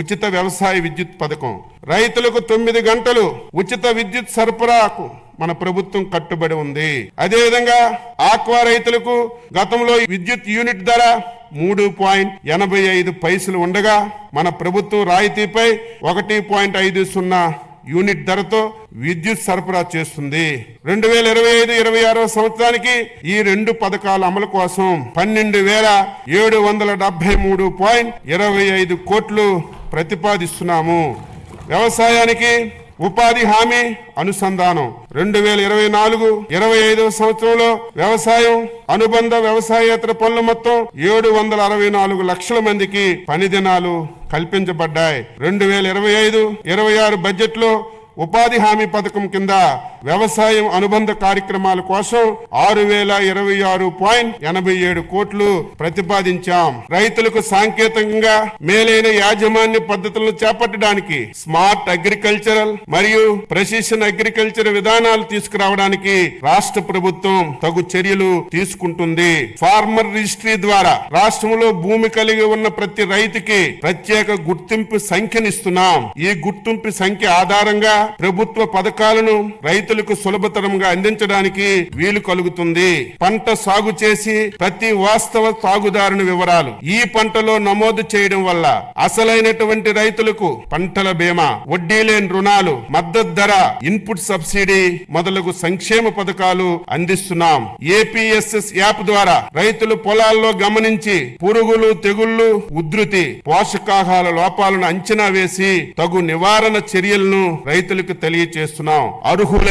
ఉచిత వ్యవసాయ విద్యుత్ పథకం. రైతులకు తొమ్మిది గంటలు ఉచిత విద్యుత్ సరఫరాకు మన ప్రభుత్వం కట్టుబడి ఉంది. అదేవిధంగా ఆక్వా రైతులకు గతంలో విద్యుత్ యూనిట్ ధర మూడు పాయింట్ ఎనభై ఐదు పైసలు ఉండగా మన ప్రభుత్వం రాయితీపై ఒకటి పాయింట్ ఐదు సున్నా యూనిట్ ధరతో విద్యుత్ సరఫరా చేస్తుంది. రెండు వేల ఇరవై ఐదు ఇరవై ఆరో సంవత్సరానికి ఈ రెండు పథకాల అమలు కోసం పన్నెండు వేల ఏడు వందల డెబ్బై మూడు పాయింట్ ఇరవై ఐదు కోట్లు ప్రతిపాదిస్తున్నాము. వ్యవసాయానికి ఉపాధి హామీ అనుసంధానం. రెండు వేల ఇరవై నాలుగు ఇరవై ఐదవ సంవత్సరంలో వ్యవసాయం అనుబంధ వ్యవసాయేతర పనులు మొత్తం ఏడు వందల అరవై నాలుగు లక్షల మందికి పని దినాలు కల్పించబడ్డాయి. రెండు వేల ఇరవై ఐదు ఇరవై ఆరు బడ్జెట్లో ఉపాధి హామీ పథకం కింద వ్యవసాయం అనుబంధ కార్యక్రమాల కోసం ఆరు వేల ఇరవై ఆరు పాయింట్ ఎనభై ఏడు కోట్లు ప్రతిపాదించాం. రైతులకు సాంకేతికంగా మేలైన యాజమాన్య పద్ధతులను చేపట్టడానికి స్మార్ట్ అగ్రికల్చరల్ మరియు ప్రెసిషన్ అగ్రికల్చర్ విధానాలు తీసుకురావడానికి రాష్ట్ర ప్రభుత్వం తగు చర్యలు తీసుకుంటుంది. ఫార్మర్ రిజిస్ట్రీ ద్వారా రాష్ట్రంలో భూమి కలిగి ఉన్న ప్రతి రైతుకి ప్రత్యేక గుర్తింపు సంఖ్యనిస్తున్నాం. ఈ గుర్తింపు సంఖ్య ఆధారంగా ప్రభుత్వ పథకాలను రైతు రైతులకు సులభతరంగా అందించడానికి వీలు కలుగుతుంది. పంట సాగు చేసి ప్రతి వాస్తవ సాగుదారుని వివరాలు ఈ పంటలో నమోదు చేయడం వల్ల అసలైనటువంటి రైతులకు పంటల బీమా వడ్డీ లేని రుణాలు మద్దతు ధర ఇన్పుట్ సబ్సిడీ మొదలగు సంక్షేమ పథకాలు అందిస్తున్నాం. ఏపీఎస్ఎస్ యాప్ ద్వారా రైతులు పొలాల్లో గమనించి పురుగులు తెగుళ్ళు ఉధృతి పోషకాహార లోపాలను అంచనా వేసి తగు నివారణ చర్యలను రైతులకు తెలియచేస్తున్నాం.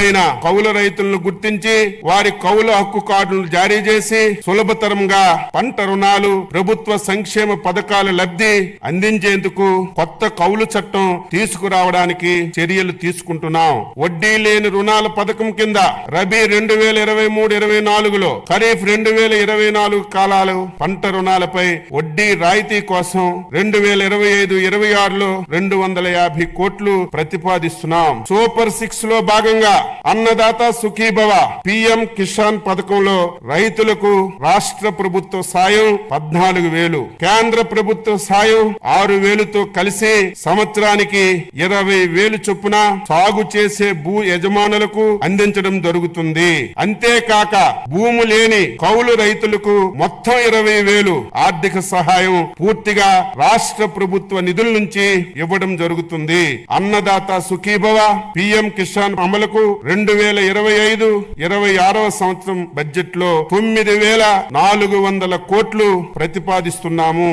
అర్హులైన కౌలు రైతులను గుర్తించి వారి కౌలు హక్కు కార్డులను జారీ చేసి సులభతరంగా పంట రుణాలు ప్రభుత్వ సంక్షేమ పథకాల లబ్ధి అందించేందుకు కొత్త కౌలు చట్టం తీసుకురావడానికి చర్యలు తీసుకుంటున్నాం. వడ్డీ లేని రుణాల పథకం కింద రబీ రెండు వేల ఇరవై మూడు ఇరవై నాలుగులో ఖరీఫ్ రెండు వేల ఇరవై నాలుగు కాలాలు పంట రుణాలపై వడ్డీ రాయితీ కోసం రెండు వేల ఇరవై ఐదు ఇరవై ఆరులో రెండు వందల యాభై కోట్లు ప్రతిపాదిస్తున్నాం. సూపర్ సిక్స్లో భాగంగా అన్నదాత సుఖీభవ పిఎం కిసాన్ పథకంలో రైతులకు రాష్ట్ర ప్రభుత్వ సాయం పద్నాలుగు వేలు. కేంద్ర ప్రభుత్వ సాయం ఆరు వేలుతో కలిసి సంవత్సరానికి ఇరవై వేలు చొప్పున సాగు చేసే భూ యజమానులకు అందించడం జరుగుతుంది. అంతేకాక భూము లేని కౌలు రైతులకు మొత్తం ఇరవై వేలు ఆర్థిక సహాయం పూర్తిగా రాష్ట్ర ప్రభుత్వ నిధుల నుంచి ఇవ్వడం జరుగుతుంది. అన్నదాత సుఖీభవ పిఎం కిసాన్ అమలుకు రెండు వేల ఇరవై ఐదు ఇరవై ఆరవ సంవత్సరం బడ్జెట్లో తొమ్మిది వేల నాలుగు వందల కోట్లు ప్రతిపాదిస్తున్నాము.